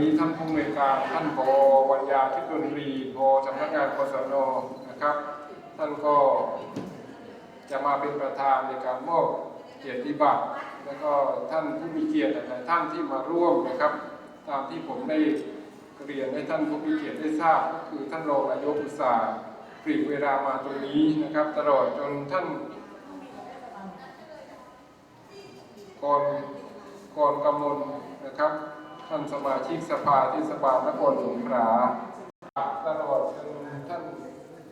นี้ท่านผู้อำนวยการท่านพอวัญญาทิพย์ดนตรีพอสำนักงานกศนนะครับ ท่านก็จะมาเป็นประธานในการมอบเกียรติบัตรแล้วก็ท่านผู้มีเกียรติหลายท่านที่มาร่วมนะครับ ตามที่ผมได้เรียนให้ท่านผู้มีเกียรติได้ทราบ ก็คือท่านรองนายกอุตสาห์ปลีกเวลามาตรงนี้นะครับ ตลอดจนท่านก่อนก่อนกำมลนะครับ ท่านสมาชิกสภาเทศบาลนครสงขลาตลอดจนท่าน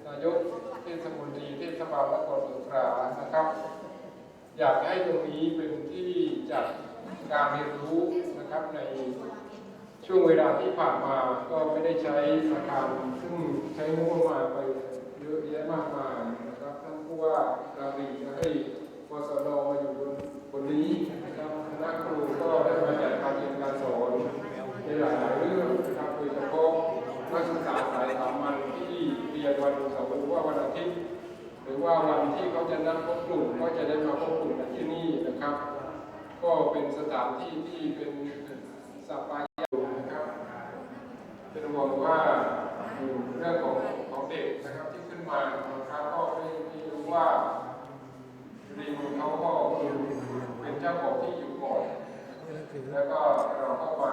นายกเทศมนตรีเทศบาลนครสงขลานะครับ อยากให้ตรงนี้เป็นที่จัดการเรียนรู้นะครับในช่วงเวลาที่ผ่านมาก็ไม่ได้ใช้อาคารซึ่งใช้งบประมาณไปเยอะแยะมากมายนะครับท่านผู้ว่าราวีจะให้ ที่ที่เป็นสัปปายะนะครับ เป็นห่วงว่าอยู่เรื่องของของเด็กนะครับที่ขึ้นมาบางครั้งก็ไม่ไม่รู้ว่าดีมเขาก็เป็นเจ้าของที่อยู่ก่อน แล้วก็เราก็มา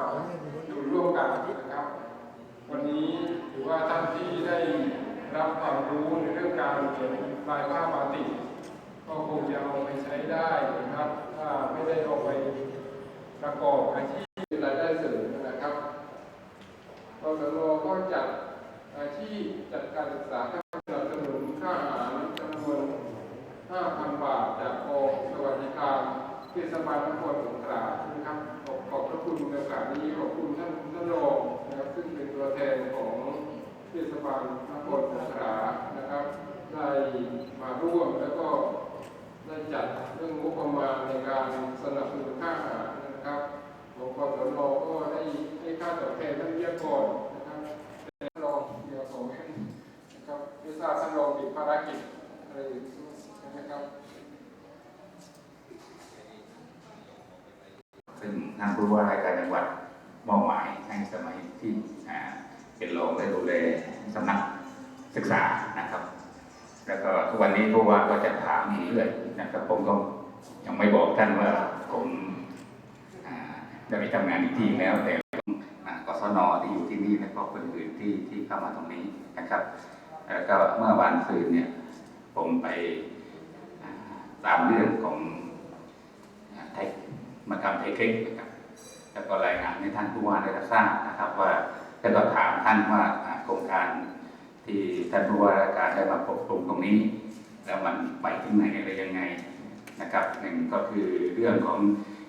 อยู่ร่วมกันนะครับ วันนี้ถือว่าท่านที่ได้รับความรู้ในเรื่องการเขียนลายผ้าบาติก็คงจะเอาไปใช้ได้นะครับ ถ้าไม่ได้เอาไป ประกอบอาชีพรายได้เสริมนะครับกสนก็จัดอาชีพจัดการศึกษาค่าสนับสนุนค่าอาหารจำนวน 5,000 บาท จากกองสวัสดิการเทศบาลนครสงขลานะครับขอบขอบพระคุณในโอกาสนี้ขอบคุณท่านท่านรองนะครับ ซึ่งเป็นตัวแทนของเทศบาลนครสงขลานะครับได้มาร่วมแล้วก็ได้จัดเรื่องงบประมาณในการสนับสนุนค่าอาหาร กสนก็ได้ให้ค่าตอบแทนท่านวิทยากรนะครับท่านรองเดี๋ยวขอให้นะครับไม่ทราบท่านรองมีภารกิจอะไรอยู่นะครับซึ่งทางผู้ว่าราชการจังหวัดมอบหมายให้สมัยที่อ่าเป็นรองได้ดูแลสำนักศึกษานะครับ แล้วก็ทุกวันนี้ผู้ว่าก็จะถามเรื่อยนะครับผมก็ยังไม่บอกท่านว่าผม ได้ไปทำงานอีกที่แล้ว แต่กศนที่อยู่ที่นี่และก็คนอื่นที่ที่เข้ามาตรงนี้นะครับแล้วก็เมื่อวันซืนเนี่ยผมไปตามเรื่องของไทยมาทำไทยคลิปนะครับแล้วก็รายงานให้ท่านผู้ว่าได้รับทราบนะครับ ว่าแล้วก็ถามท่านว่าอ่าโครงการที่ท่านผู้ว่าราชการได้มาปกคลุมตรงนี้ แล้วมันไปถึงไหนอะไรยังไงนะครับหนึ่งก็คือเรื่องของ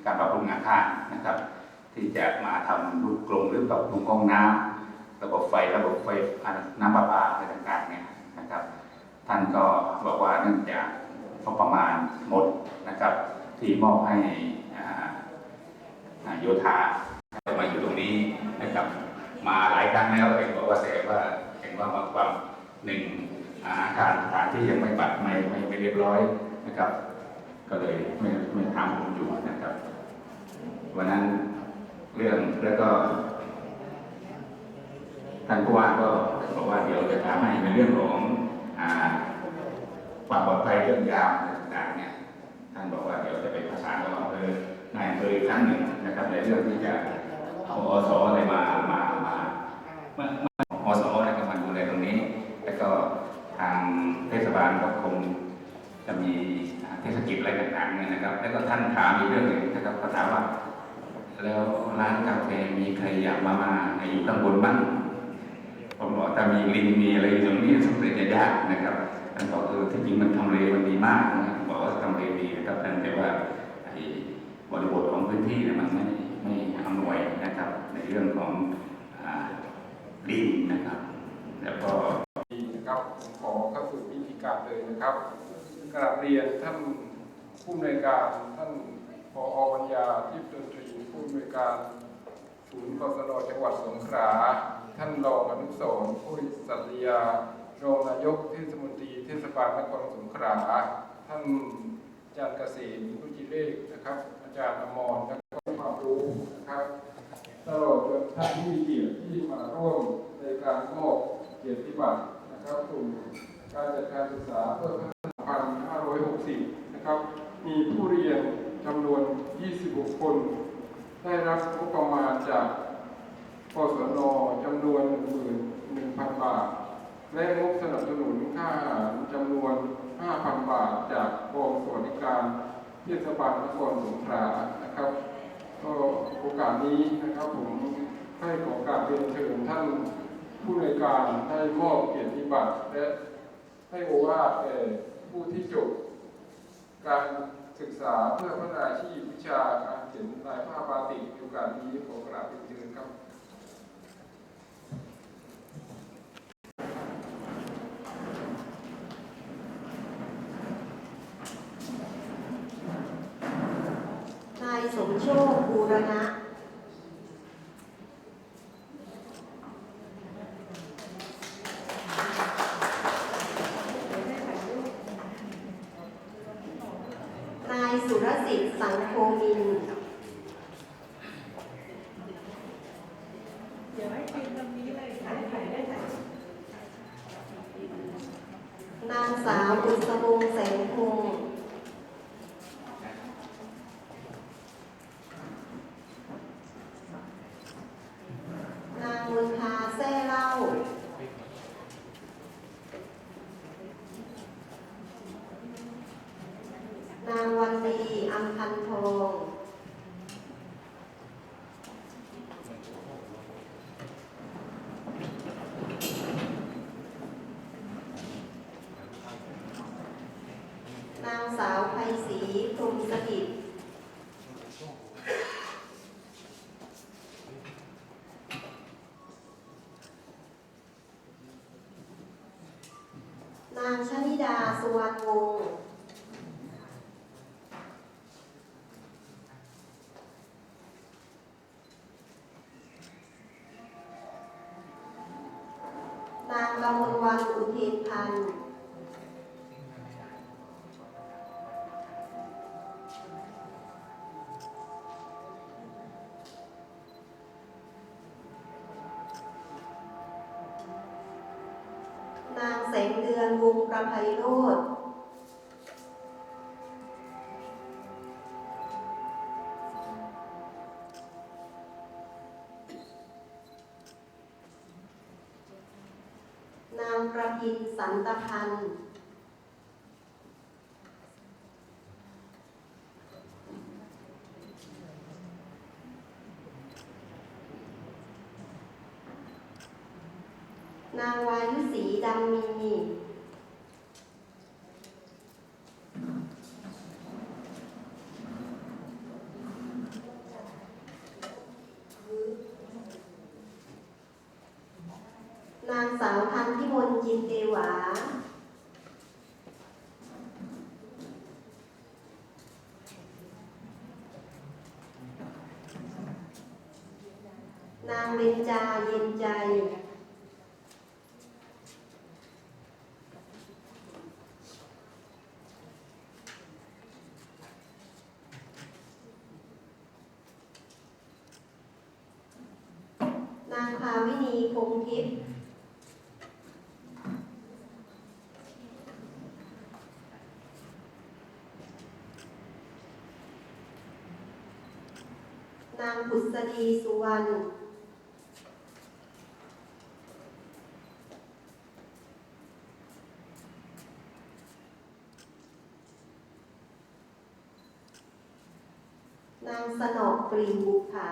การปรับปรุงอาคารนะครับ ที่จะมาทำรูปกลมหรือปรับปรุงห้องน้ำระบบไฟระบบไฟน้ำประปาอะไรต่างๆเนี่ยนะครับ ท่านก็บอกว่าเนื่องจากงบประมาณหมดนะครับ ที่มอบให้อาโยธามาอยู่ตรงนี้นะครับ มาหลายครั้งแล้วเองบอกว่าแต่ว่าเห็นว่าบางความหนึ่งอาอารสถานที่ยังไม่ปัดไม่ไม่เรียบร้อยนะครับ ก็เลยไม่ไม่ทำผมอยู่นะครับ วันนั้นเรื่องแล้วก็ท่านผู้ว่าก็บอกว่าเดี๋ยวจะทำให้ในเรื่องของความปลอดภัยเรื่องยามต่างๆเนี่ยท่านบอกว่าเดี๋ยวจะไปประสานกับอำเภอนายอำเภอครั้งหนึ่งนะครับ ในเรื่องที่จะเอาอสอะไรมามามาเมื่อเมื่อนะครับมาดูแลตรงนี้ แล้วก็ทางเทศบาลก็คงจะมี เทศกิจอะไรต่างๆเนี่ยนะครับ แล้วก็ท่านถามอีกเรื่องหนึ่งนะครับก็ถามว่า แล้วร้านกาแฟมีใครอยากมามาอยู่ข้างบนบ้างผมบอกถ้ามีลิงมีอะไรอยู่ตรงนี้สำเร็จจะยากนะครับท่านบอกเออที่จริงมันทำเลมันดีมากนะครับบอกว่าทำเลดีนะครับท่านแต่ว่าบริบทของพื้นที่เนี่ยมันไม่ไม่อำนวยนะครับ ในเรื่องของลิงนะครับ แล้วก็นะครับขอเข้าสู่พิธีการเลยนะครับ กราบเรียนท่านผู้อำนวยการท่านพออวัญญาทิพย์ดนตรีผู้อำนวยการศูนย์กศนจังหวัดสงขลาท่านรองอนุสรณ์ผู้ริสัตยารองนายกเทศมนตรีเทศบาลนครสงขลาท่านอาจารย์เกษมรุจิเลขนะครับ อาจารย์อมรและก็ความรู้ตลอดจนท่านที่มีเกียรติที่มาร่วมในการมอบเกียรติบัตรนะครับกลุ่มการจัดการศึกษาเพื่อพัฒ นะครับ มีผู้เรียนจำนวน 26 คน ได้รับงบประมาณจากกศนจำนวน 11,000 บาท และงบสนับสนุนค่าอาหารจำนวน 5,000 บาท จากกองสวัสดิการเทศบาลนครสงขลานะครับ ก็โอกาสนี้นะครับผมให้ขอการเรียนเชิญท่านผู้ในการได้มอบเกียรติบัตรและให้โอวาทแก่ผู้ที่จบ การศึกษาเพื่อพัฒนาอาชีพวิชาการเขียนลายผ้าบาติกในโอกาสนี้ขอกราบเรียนเชิญครับ นายสมโชคบูรณะ นายสุรสิทธิ์สังโคมิน เดี๋ยวให้พิมพ์ตรงนี้เลยถ่ายถ่ายได้ถ่าย นางสาวบุษบงแสงพงศ์นางมนทาแซ่เล่า นางวันดีอัมพันทอง นางสาวไพศรีพรหมสถิต นางชนิดาสุวรรณวงศ์ ประพินสันตพันธ์นางวายุศรีดำมี นางสาวพันธิมลยินเตหวา นางเบญจาเย็นใจ นางภาวินีคงทิพย์นางบุษดีสุวรรณ นาง สนอกกรีบุภา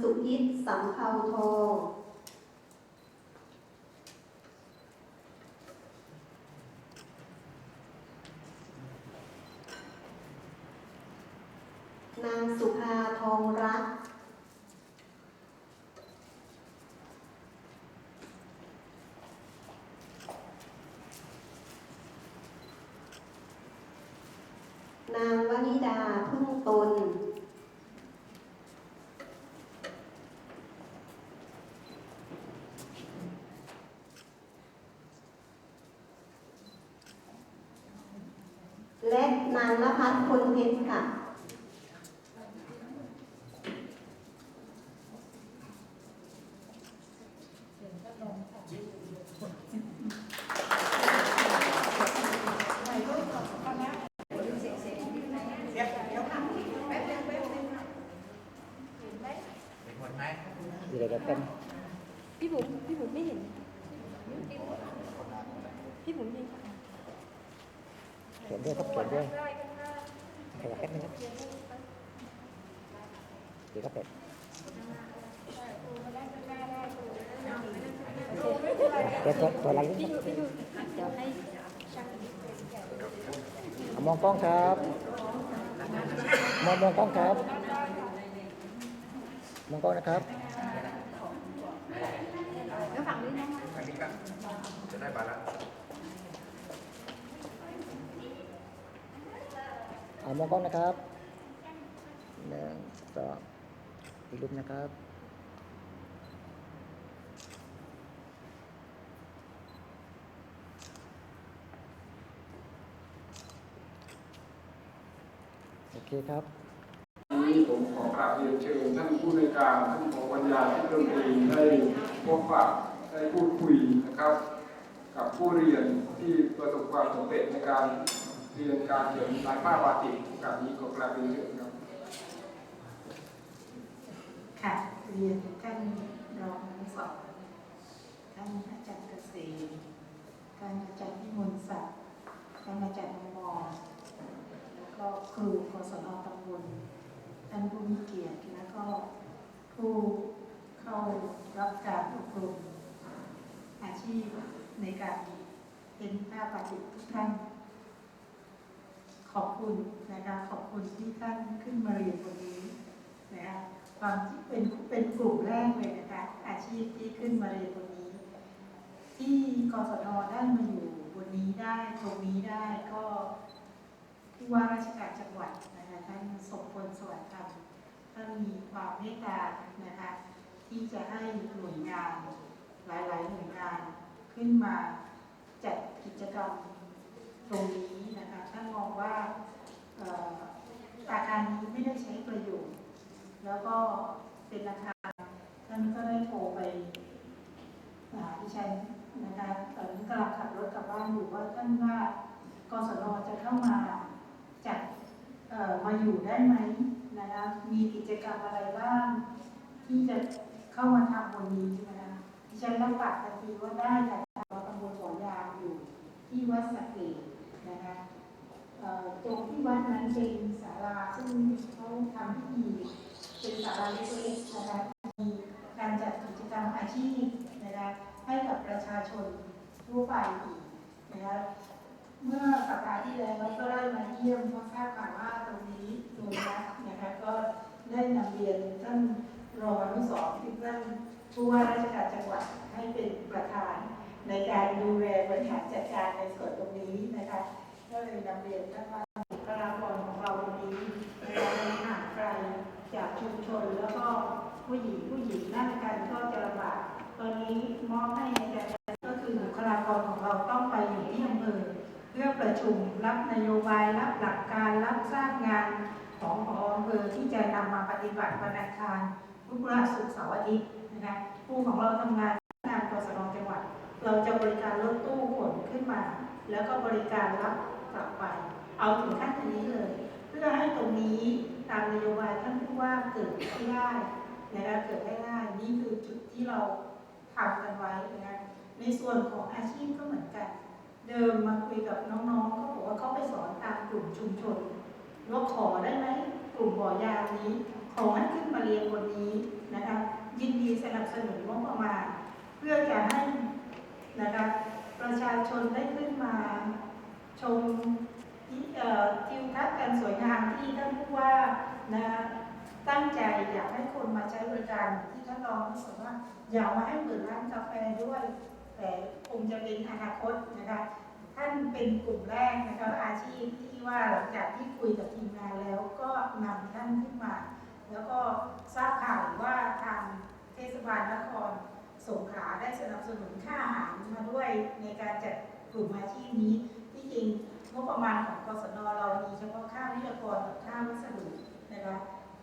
สุพิษสังเภาทองนางสุภาทองรักนางวนิดา และนางนภัสคนเพชรค่ะ gì là đẹp tâm พี่บุ๋มพี่บุ๋มไม่เห็น พี่บุ๋มยิง chuyển đưa cấp chuyển đưa ขยับแป๊บนึงนะเดี๋ยวก็เป็ดเดี๋ยวตัวอะไรดี๋ยวให้มองกล้องครับ มองมองกล้องครับ มองกล้องนะครับ แล้วฝั่งนี้นะ เอา มองกล้องนะครับหนึ่งสองอีกรูปนะครับโอเคครับนนี้ผมขอกราบเรียนเชิญท่านผู้ในการท่านผอปัญญาที่ดนตรีได้พบปะได้พูดคุยนะครับ กับผู้เรียนที่ประสบความสำเร็จในการ เรียนการเขียนลายผ้าบาติกโอกาสนี้ขอกราบเรียนเชิญครับค่ะเรียนท่านรองสองท่านอาจารย์เกษมท่านอาจารย์พิมลศักดิ์ท่านอาจารย์มอแล้วก็ครูกศนตำบลท่านผู้มีเกียรติแล้วก็ผู้เข้ารับการอบรมอาชีพในการเป็นผ้าปาติทุกท่าน ขอบคุณนะคะขอบคุณที่ท่านขึ้นมาเรียนวันนี้นะคะความที่เป็นเป็นกลุ่มแรกเลยนะคะอาชีพที่ขึ้นมาเรียนวันนี้ ที่กศนได้มาอยู่บนนี้ได้ตรงนี้ได้ก็ผู้ว่าราชการจังหวัดนะคะท่านสมพลสวัสดิ์ธรรมท่านมีความเมตตานะคะที่จะให้หน่วยงานหลาย ๆ หน่วยงานขึ้นมาจัดกิจกรรม ตรงนี้นะคะท่านมองว่าอาคารนี้ไม่ได้ใช้ประโยชน์ แล้วก็เป็นอาคารท่านก็ได้โทรไปหาดิฉันนะคะตอนนี้กำลังขับรถกลับบ้านอยู่ว่าท่านว่ากศนจะเข้ามาจัดมาอยู่ได้ไหมนะคะมีกิจกรรมอะไรบ้าง ที่จะเข้ามาทำบนนี้นะคะดิฉันรับปากทันทีว่าได้ค่ะเราตำบลบ่อยางอยู่ที่วัดสะเกด ตรงที่วัดนั้นเป็นศาลาซึ่งเขาทำพิธีเป็นศาลาเล็กๆนะคะมีการจัดกิจกรรมอาชีพนะคะให้กับประชาชนทั่วไปอีกนะคะเมื่อสัปดาห์ที่แล้วก็ได้มาเยี่ยมเพราะทราบข่าวว่าตรงนี้โดนยักนะคะก็ได้นำเรียนท่านรองอนุสรณ์ที่ท่านผู้ว่าราชการจังหวัดให้เป็นประธานในการดูแลบริหารจัดการในส่วนตรงนี้นะคะ ก็เลยนำเรียนท่านว่าบุคลากรของเราวันนี้นะคะห่างไกลจากชุมชนแล้วก็ผู้หญิงผู้หญิงนั่งกันก็จะลำบากตอนนี้มอบให้ในการก็คือบุคลากรของเราต้องไปอยู่ที่อำเภอเพื่อประชุมรับนโยบายรับหลักการรับทราบงานของพออำเภอที่จะนำมาปฏิบัติวันอังคารพุธพฤหัสศุกร์เสาร์อาทิตย์นะคะผู้ของเราทำงานงานกศนจังหวัด เราจะบริการรถตู้ขนขึ้นมา แล้วก็บริการรับ กลับไป เอาถึงขั้นนี้เลย เพื่อให้ตรงนี้ตามนโยบายท่านผู้ว่าเกิดขึ้นได้นะคะเกิดได้ง่ายนี่คือจุดที่เราทำกันไว้นะคะในส่วนของอาชีพก็เหมือนกัน เดิมมาคุยกับน้องๆก็บอกว่าเขาไปสอนตามกลุ่มชุมชนว่าขอได้ไหมกลุ่มบ่อยางนี้ขอให้ขึ้นมาเรียนวันนี้นะคะยินดีสนับสนุนงบประมาณเพื่อจะให้นะคะประชาชนได้ขึ้นมา ชมทิวทัศน์กันสวยงามที่ท่านผู้ว่านะตั้งใจอยากให้คนมาใช้บริการที่ท่านรองท่านบอกว่าอยากมาให้เปิดร้านกาแฟด้วย แต่คงจะเป็นอนาคตนะคะท่านเป็นกลุ่มแรกนะคะอาชีพที่ว่าหลังจากที่คุยกับทีมงานแล้วก็นำท่านขึ้นมา แล้วก็ทราบข่าวว่าทางเทศบาลนครสงขลาได้สนับสนุนค่าอาหารมาด้วยในการจัดกลุ่มอาชีพนี้ จริงงบประมาณของกสนเรามีเฉพาะค่าวิทยากรกับค่าวัสดุนะคะ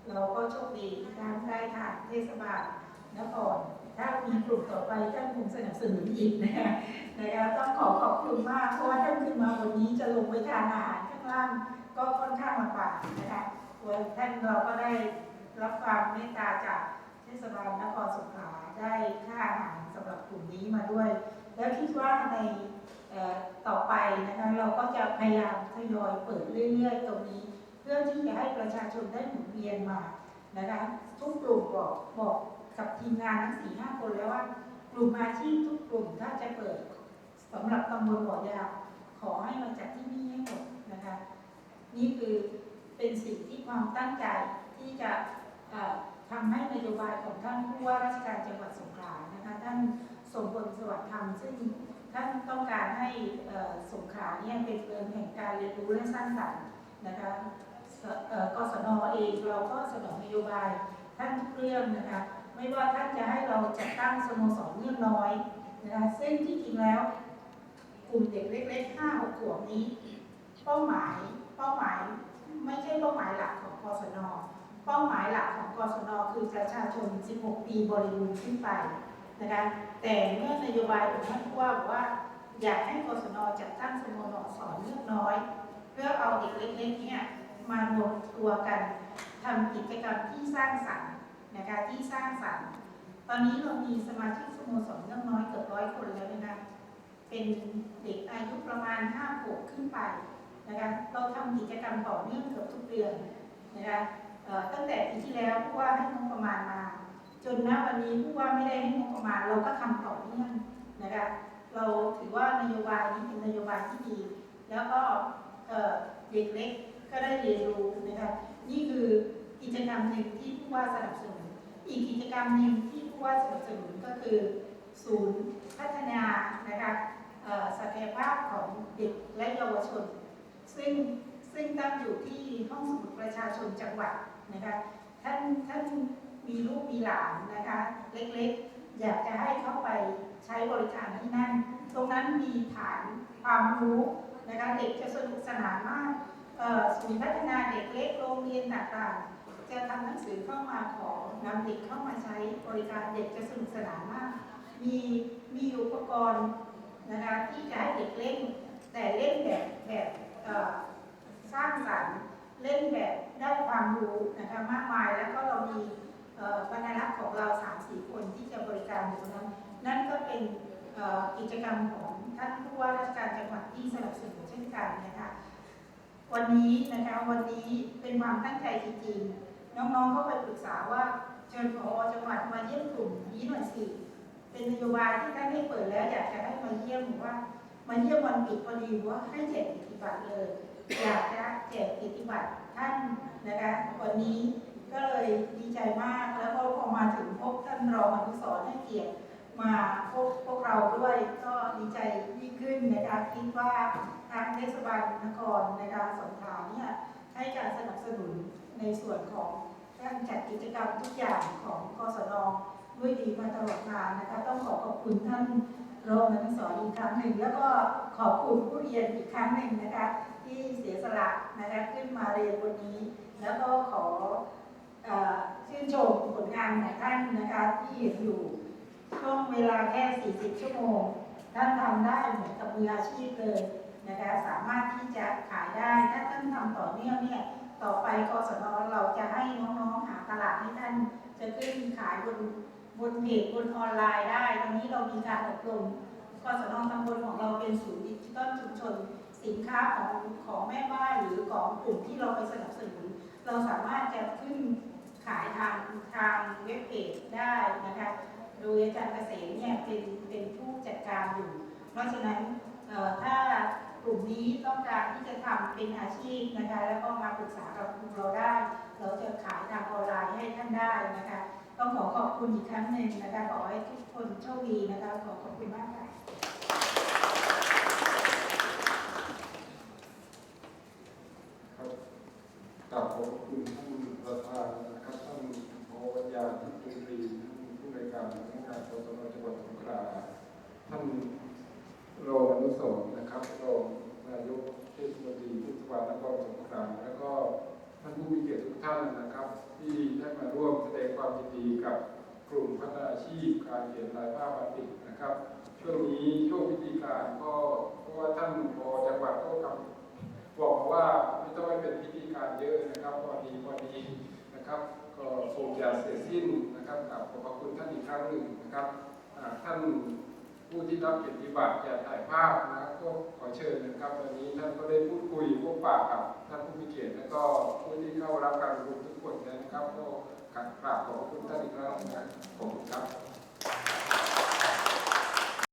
เราก็โชคดีที่ทางได้ทางเทศบาลนครถ้ามีกลุ่มต่อไปท่านคงสนับสนุนอีกนะคะนะคะต้องขอขอบคุณมาก เพราะว่าท่านขึ้นมาวันนี้จะลงไปทานอาหารข้างล่างก็ค่อนข้างลำบากนะคะวันท่านเราก็ได้รับความเมตตาจากเทศบาลนครสงขลาได้ค่าอาหารสำหรับกลุ่มนี้มาด้วย แล้วคิดว่าใน ต่อไปนะคะเราก็จะพยายามทยอยเปิดเรื่อย ๆ ตรงนี้ เพื่อที่จะให้ประชาชนได้หมุนเวียนมานะคะทุกกลุ่มบอกบอกกับทีมงานทั้งสี่ห้าคนแล้วว่า กลุ่มอาชีพทุกกลุ่มถ้าจะเปิดสำหรับตำบลบ่อยาวขอให้มาจากที่นี่ให้หมดนะคะนี่คือเป็นสิ่งที่ความตั้งใจที่จะเอ่อทำให้นโยบายของท่านผู้ว่าราชการจังหวัดสงขลานะคะท่านสมบูรณ์สวัสดิ์ธรรมซึ่ง ให้สงขลาเนี่ยเป็นเมืองแห่งการเรียนรู้และสร้างสรรค์นะคะสเอ่อกสนเองเราก็เสนอนโยบายท่านทุกเรื่องนะคะ ไม่ว่าท่านจะให้เราจัดตั้งสโมสรเรื่องน้อยนะคะซึ่งที่จริงแล้วกลุ่มเด็กเล็กๆห้าหกขวบนี้ เป้าหมายเป้าหมายไม่ใช่เป้าหมายหลักของกศนเป้าหมายหลักของกศนคือประชาชน 16 ปีบริบูรณ์ขึ้นไปนะคะแต่เมื่อนโยบายของท่านผู้ว่าบอกว่า อยากให้กศนจัดตั้งสโมสรสอนเลือกน้อย เพื่อเอาเด็กเล็กๆเนี่ยมารวมตัวกันทำกิจกรรมที่สร้างสรรค์นะคะที่สร้างสรรค์ ตอนนี้เรามีสมาชิกสโมสรเลือกน้อยเกือบร้อยคนแล้วนะคะเป็นเด็กอายุประมาณ5ขวบขึ้นไปนะคะเราทำกิจกรรมต่อเนื่องเกือบทุกเดือนนะคะตั้งแต่ปีที่แล้วผู้ว่าให้งบประมาณมา จนณวันนี้ผู้ว่าไม่ได้ให้งบประมาณเราก็ทำต่อเนื่องนะคะ เราถือว่านโยบายนี้เป็นนโยบายที่ดี แล้วก็เด็กเล็กก็ได้เรียนรู้นะคะนี่คือกิจกรรมหนึ่งที่ผู้ว่าสนับสนุน อีกกิจกรรมหนึ่งที่ผู้ว่าสนับสนุนก็คือ ศูนย์พัฒนานะคะศักยภาพของเด็กและเยาวชน ซึ่งซึ่งตั้งอยู่ที่ห้องสมุดประชาชนจังหวัดนะคะท่านท่านมีลูกมีหลานนะคะเล็กๆ อยากจะให้เข้าไปใช้บริการที่นั่น ตรงนั้นมีฐานความรู้นะคะเด็กจะสนุกสนานมากศูนย์พัฒนาเด็กเล็กโรงเรียนต่างๆ จะทำหนังสือเข้ามาขอนำเด็กเข้ามาใช้บริการเด็กจะสนุกสนานมาก มีมีอุปกรณ์นะคะที่จะให้เด็กเล่น แต่เล่นแบบแบบสร้างสรรค์เล่นแบบได้ความรู้นะคะมากมายแล้วก็เรามี บรรณารักษ์ของเรา3ามสี่คนที่จะบริการอยู่ตรงนั้นนั่นก็เป็นกิจกรรมของท่านผู้ว่าราชการจังหวัดที่สนับสนุนเช่นกันนะคะวันนี้นะคะวันนี้เป็นความตั้งใจจริงๆ น้องๆก็ไปปรึกษาว่าเชิญผอจังหวัดมาเยี่ยมกลุ่มนี้หน่อยสิเป็นนโยบายที่ท่านให้เปิดแล้วอยากจะให้มาเยี่ยมว่ามาเยี่ยมวันปิดพอดีว่าให้แจกกิจบัตรเลย อยากจะแจกกิจบัตรท่านนะคะวันนี้ ก็เลยดีใจมากแล้วก็พอมาถึงพบท่านรองอนุสรให้เกียรติมาพบพวกเราด้วยก็ดีใจยิ่งขึ้นนะคะคิดว่าทางเทศบาลนครในการสงขลาเนี่ยให้การสนับสนุนในส่วนของการจัดกิจกรรมทุกอย่างของกศนด้วยดีมาตลอดมานะคะ ต้องขอขอบคุณท่านรองอนุสรณ์อีกครั้งหนึ่ง แล้วก็ขอบคุณผู้เรียนอีกครั้งหนึ่งนะคะ ที่เสียสละนะคะขึ้นมาเรียนวันนี้ แล้วก็ขอ ชื่นชมผลงานของท่านนะคะที่เห็นอยู่ช่วงเวลาแค่ 40 ชั่วโมง ท่านทำได้เหมือนกับมืออาชีพเลยนะคะสามารถที่จะขายได้ถ้าท่านทำต่อเนื่องเนี่ยต่อไปกศนเราจะให้น้องๆหาตลาดให้ท่านจะขึ้นขายบนบนเพจบนออนไลน์ได้ตอนนี้เรามีการอบรมกศนตำบลของเราเป็นศูนย์ดิจิตอลชุมชน สินค้าของของแม่บ้านหรือของกลุ่มที่เราไปสนับสนุน เราสามารถจะขึ้นขายทางทางเว็บเพจได้นะคะโดยอาจารย์เกษมเนี่ยเป็นเป็นผู้จัดการอยู่ เพราะฉะนั้นถ้ากลุ่มนี้ต้องการที่จะทำเป็นอาชีพนะคะแล้วก็มาปรึกษากับกลุ่มเราได้ท่านได้นะคะ ต้องขอขอบคุณอีกครั้งหนึ่งนะคะขอให้ทุกคนโชคดีนะคะขอขอบคุณมากค่ะ ครับกราบขอบคุณท่านประธานนะครับท่านพอวัญญาท่านจุรีท่านผู้ในวย การสำนักงานกศนจังหวัดสงขลาท่านรองอนุสรนะครับรองนายกเทศมนตรีเทศบาลนครสงขลาแล้วก็ท่านผู้มีเกียรติทุกท่านนะครับ ที่ได้มาร่วมแสดงความยินดีกับกลุ่มพัฒนาอาชีพการเขียนลายผ้าบาติกนะครับ ช่วงนี้ช่วงพิธีการก็เพราะว่าท่านพอจังหวัดก็กำบอกว่าไม่ต้องให้เป็นพิธีการเยอะนะครับพอดีพอดีนะครับ ก็คงจะเสร็จสิ้นนะครับกับขอบพระคุณท่านอีกครั้งหนึ่งนะครับท่านผู้ที่รับเกียรติบัตรจะถ่ายภาพนะครับก็ขอเชิญนะครับวันนี้ท่านก็ได้พูดคุยพบปะกับท่านผู้มีเกียรติและก็ผู้ที่เข้ารับการอบรมทุกคนนะครับก็กราบขอบพระคุณท่านอีกครั้งนะขอบคุณครับ